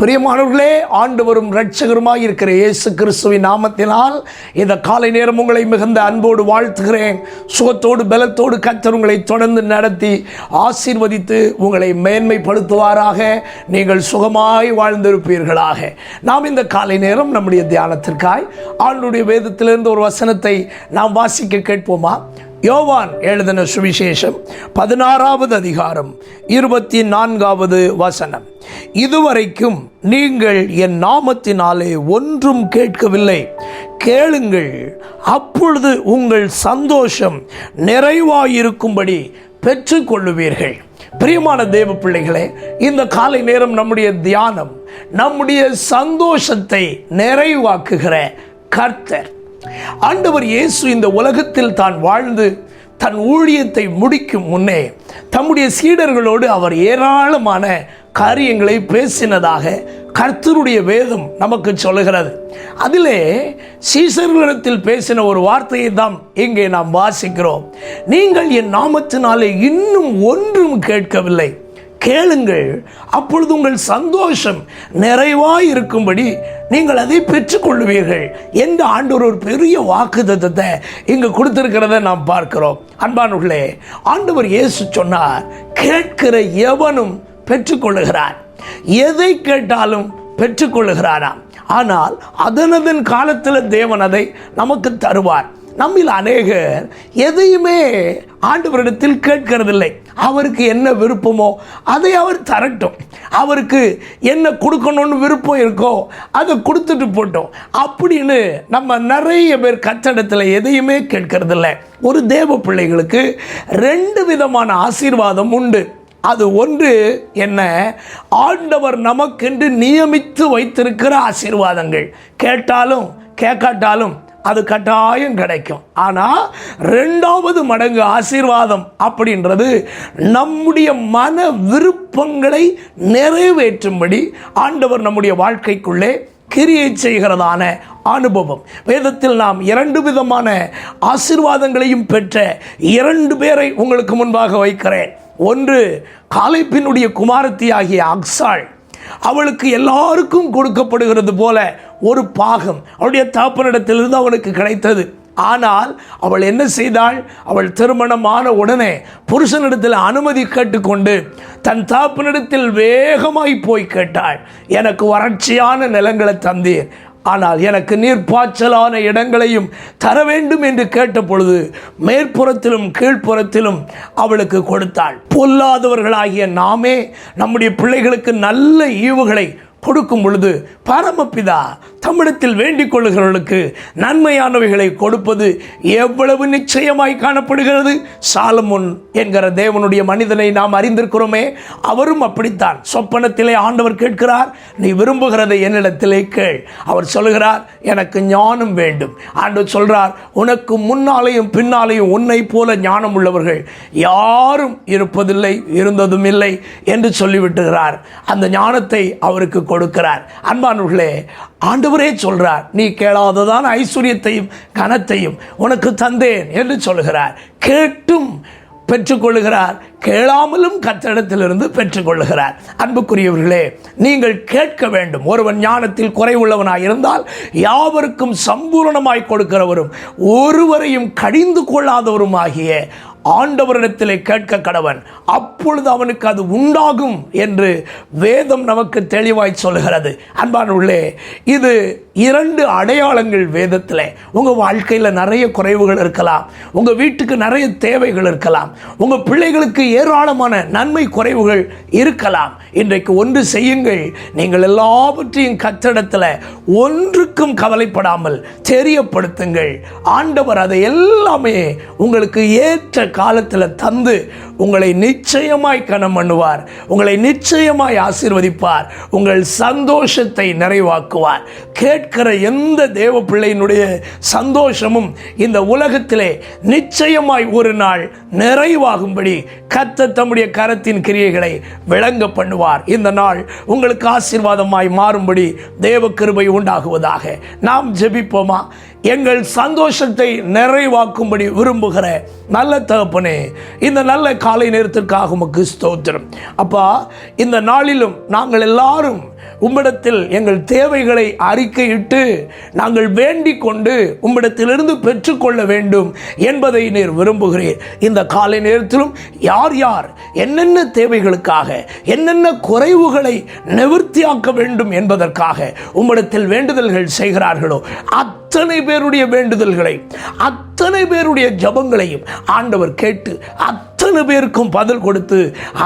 பிரியமானவர்களே ஆண்டவரும் இரட்சகருமாய் இருக்கிற இயேசு கிறிஸ்துவின் நாமத்தினால் இந்த காலை நேரம் உங்களை மிகுந்த அன்போடு வாழ்த்துகிறேன். சுகத்தோடு பலத்தோடு கத்தர் உங்களை தொடர்ந்து நடத்தி ஆசீர்வதித்து உங்களை மேன்மைப்படுத்துவாராக. நீங்கள் சுகமாய் வாழ்ந்திருப்பீர்களாக. நாம் இந்த காலை நேரம் நம்முடைய தியானத்திற்காய் ஆண்டுடைய வேதத்திலிருந்து ஒரு வசனத்தை நாம் வாசிக்க கேட்போமா? யோவான் எழுதின சுவிசேஷம் பதினாறாவது அதிகாரம் இருபத்தி நான்காவது வசனம். இதுவரைக்கும் நீங்கள் என் நாமத்தினாலே ஒன்றும் கேட்கவில்லை. கேளுங்கள் அப்பொழுது உங்கள் சந்தோஷம் நிறைவாயிருக்கும்படி பெற்றுக்கொள்ளுவீர்கள். பிரியமான தேவ பிள்ளைகளே இந்த காலை நேரம் நம்முடைய தியானம் நம்முடைய சந்தோஷத்தை நிறைவாக்குகிற கர்த்தர். ஆண்டவர் இயேசு இந்த உலகத்தில் தான் வாழ்ந்து தன் ஊழியத்தை முடிக்கும் முன்னே தம்முடைய சீடர்களோடு அவர் ஏராளமான காரியங்களை பேசினதாக கர்த்தருடைய வேதம் நமக்கு சொல்லுகிறது. அதிலே சீசர்களிடத்தில் பேசின ஒரு வார்த்தையை தான் இங்கே நாம் வாசிக்கிறோம். நீங்கள் என் நாமத்தினாலே இன்னும் ஒன்றும் கேட்கவில்லை. கேளுங்கள். அப்பொழுது உங்கள் சந்தோஷம் நிறைவாய் இருக்கும்படி நீங்கள் அதை பெற்றுக்கொள்வீர்கள் எந்த ஆண்டவர் ஒரு பெரிய வாக்குத்தத்தத்தை இங்கு கொடுத்திருக்கிறத நாம் பார்க்கிறோம். அன்பானுள்ளே ஆண்டவர் இயேசு சொன்னார் கேட்கிற எவனும் பெற்றுக்கொள்ளுகிறான். எதை கேட்டாலும் பெற்றுக்கொள்ளுகிறாராம் ஆனால் அதனதன் காலத்தில் தேவன் அதை நமக்கு தருவார். நம்மில் அநேகர் எதையுமே ஆண்டவரிடத்தில் கேட்கறதில்லை. அவருக்கு என்ன விருப்பமோ அதை அவர் தரட்டும். அவருக்கு என்ன கொடுக்கணும்னு விருப்பம் இருக்கோ அதை கொடுத்துட்டு போட்டோம். அப்படின்னு நம்ம நிறைய பேர் கச்சடத்தில் எதையுமே கேட்கறதில்ல. ஒரு தேவ பிள்ளைகளுக்கு ரெண்டு விதமான ஆசீர்வாதம் உண்டு. அது ஒன்று என்ன? ஆண்டவர் நமக்கென்று நியமித்து வைத்திருக்கிற ஆசீர்வாதங்கள். கேட்டாலும் கேட்காட்டாலும் அது கட்டாயம் கிடைக்கும். ஆனால் ரெண்டாவது மடங்கு ஆசீர்வாதம் அப்படின்றது நம்முடைய மன விருப்பங்களை நிறைவேற்றும்படி ஆண்டவர் நம்முடைய வாழ்க்கைக்குள்ளே கிரியை செய்கிறதான அனுபவம். வேதத்தில் நாம் இரண்டு விதமான ஆசீர்வாதங்களையும் பெற்ற இரண்டு பேரை உங்களுக்கு முன்பாக வைக்கிறேன். ஒன்று காலைப்பினுடைய குமாரத்தி ஆகிய அக்சாள். அவளுக்கு எல்லாருக்கும் கொடுக்கப்படுகிறது போல ஒரு பாகம் அவளுடைய தாப்பனிடத்திலிருந்து அவளுக்கு கிடைத்தது. ஆனால் அவள் என்ன செய்தாள்? அவள் திருமணமான உடனே புருஷனிடத்தில் அனுமதி கேட்டுக்கொண்டு தன் தாப்பனிடத்தில் வேகமாய் போய் கேட்டாள். எனக்கு வறட்சியான நிலங்களை தந்தீர். ஆனால் எனக்கு நீர்ப்பாய்ச்சலான இடங்களையும் தர வேண்டும் என்று கேட்ட பொழுது மேற்புறத்திலும் கீழ்ப்புறத்திலும் அவளுக்கு கொடுத்தாள். பொல்லாதவர்களாகிய நாமே நம்முடைய பிள்ளைகளுக்கு நல்ல ஈவுகளை கொடுக்கும் பொழுது பரமபிதா தமிழத்தில் வேண்டிக் கொள்ளுகிறவர்களுக்கு நன்மையானவைகளை கொடுப்பது எவ்வளவு நிச்சயமாய் காணப்படுகிறது? சாலமுன் என்கிற தேவனுடைய மனிதனை நாம் அறிந்திருக்கிறோமே அவரும் அப்படித்தான். சொப்பனத்திலே ஆண்டவர் கேட்கிறார் நீ விரும்புகிறதை என்னிடத்திலே கேள். அவர் சொல்கிறார் எனக்கு ஞானம் வேண்டும். ஆண்டவர் சொல்றார் உனக்கு முன்னாலேயும் பின்னாலேயும் உன்னை போல ஞானம் உள்ளவர்கள் யாரும் இருப்பதில்லை இருந்ததும் இல்லை என்று சொல்லிவிட்டுகிறார். அந்த ஞானத்தை அவருக்கு கொடுக்கிறார். அன்பானவர்களே ஆண்டவரே சொல்கிறார் நீ கேளாததான் ஐஸ்வர்யத்தையும் கனத்தையும் உனக்கு தந்தேன் என்று சொல்கிறார் கேட்டும் பெற்றுக்கொள்கிறார் கேளாமலும் கத்தடத்திலிருந்து பெற்றுக்கொள்கிறார் அன்புக்குரியவர்களே நீங்கள் கேட்க வேண்டும். ஒருவன் ஞானத்தில் குறைவுள்ளவனாக இருந்தால் யாவருக்கும் சம்பூரணமாய் கொடுக்கிறவரும் ஒருவரையும் கடிந்து கொள்ளாதவரும் ஆகிய ஆண்டவரிடத்திலே கேட்க கடவன். அப்பொழுது அவனுக்கு அது உண்டாகும் என்று வேதம் நமக்கு தெளிவாய் சொல்கிறது அன்பானுள்ளே இது இரண்டு அடையாளங்கள் வேதத்தில். உங்கள் வாழ்க்கையில் நிறைய குறைவுகள் இருக்கலாம். உங்கள் வீட்டுக்கு நிறைய தேவைகள் இருக்கலாம். உங்கள் பிள்ளைகளுக்கு ஏராளமான நன்மை குறைவுகள் இருக்கலாம். இன்றைக்கு ஒன்று செய்யுங்கள். நீங்கள் எல்லாவற்றையும் கத்திடத்தில் ஒன்றுக்கும் கவலைப்படாமல் தெரியப்படுத்துங்கள். ஆண்டவர் அதை எல்லாமே உங்களுக்கு ஏற்ற காலத்தில் தந்து உங்களை நிச்சயமாய் கனம் பண்ணுவார். உங்களை நிச்சயமாய் ஆசீர்வதிப்பார். உங்கள் சந்தோஷத்தை நிறைவாக்குவார். கேட்கிற எந்த தேவ பிள்ளையினுடைய சந்தோஷமும் இந்த உலகத்திலே நிச்சயமாய் ஒரு நாள் நிறைவாகும்படி கத்த தம்முடைய கரத்தின் கிரியைகளை விளங்க பண்ணுவார். இந்த நாள் உங்களுக்கு ஆசீர்வாதமாய் மாறும்படி தேவ கிருபை உண்டாகுவதாக. நாம் ஜெபிப்போமா? எங்கள் சந்தோஷத்தை நிறைவாக்கும்படி விரும்புகிற நல்ல தகப்பனே இந்த நல்ல காலை நேரத்திற்காக உமக்கு ஸ்தோத்திரம். அப்பா இந்த நாளிலும் நாங்கள் எல்லாரும் உம்மிடத்தில் எங்கள் தேவைகளை அறிக்கையிட்டு நாங்கள் வேண்டிக் கொண்டு உம்மிடத்திலிருந்து பெற்றுக்கொள்ள வேண்டும் என்பதை நீர் விரும்புகிறீர். இந்த காலை நேரத்திலும் யார் யார் என்னென்ன தேவைகளுக்காக என்னென்ன குறைவுகளை நிவர்த்தியாக்க வேண்டும் என்பதற்காக உம்மிடத்தில் வேண்டுதல்கள் செய்கிறார்களோ அத்தனை பேருடைய வேண்டுதல்களை அத்தனை பேருடைய ஜபங்களையும் ஆண்டவர் கேட்டு அத்தனை அத்தனை பேருக்கும் பதில் கொடுத்து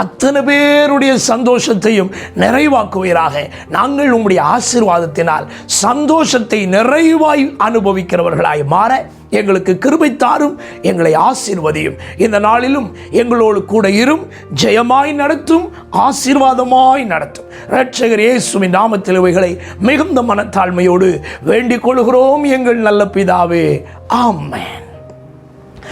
அத்தனை பேருடைய சந்தோஷத்தையும் நிறைவாக்குவீராக. நாங்கள் உங்களுடைய ஆசீர்வாதத்தினால் சந்தோஷத்தை நிறைவாய் அனுபவிக்கிறவர்களாய் மாற எங்களுக்கு கிருபை தாரும் எங்களை ஆசீர்வதியும். இந்த நாளிலும் எங்களோடு கூட இரும் ஜெயமாய் நடத்தும் ஆசீர்வாதமாய் நடத்தும். ரட்சகர் இயேசுவின் நாமத்தில் இவைகளை மிகுந்த மனத்தாழ்மையோடு வேண்டிக் கொள்கிறோம் எங்கள் நல்ல பிதாவே. ஆமேன்.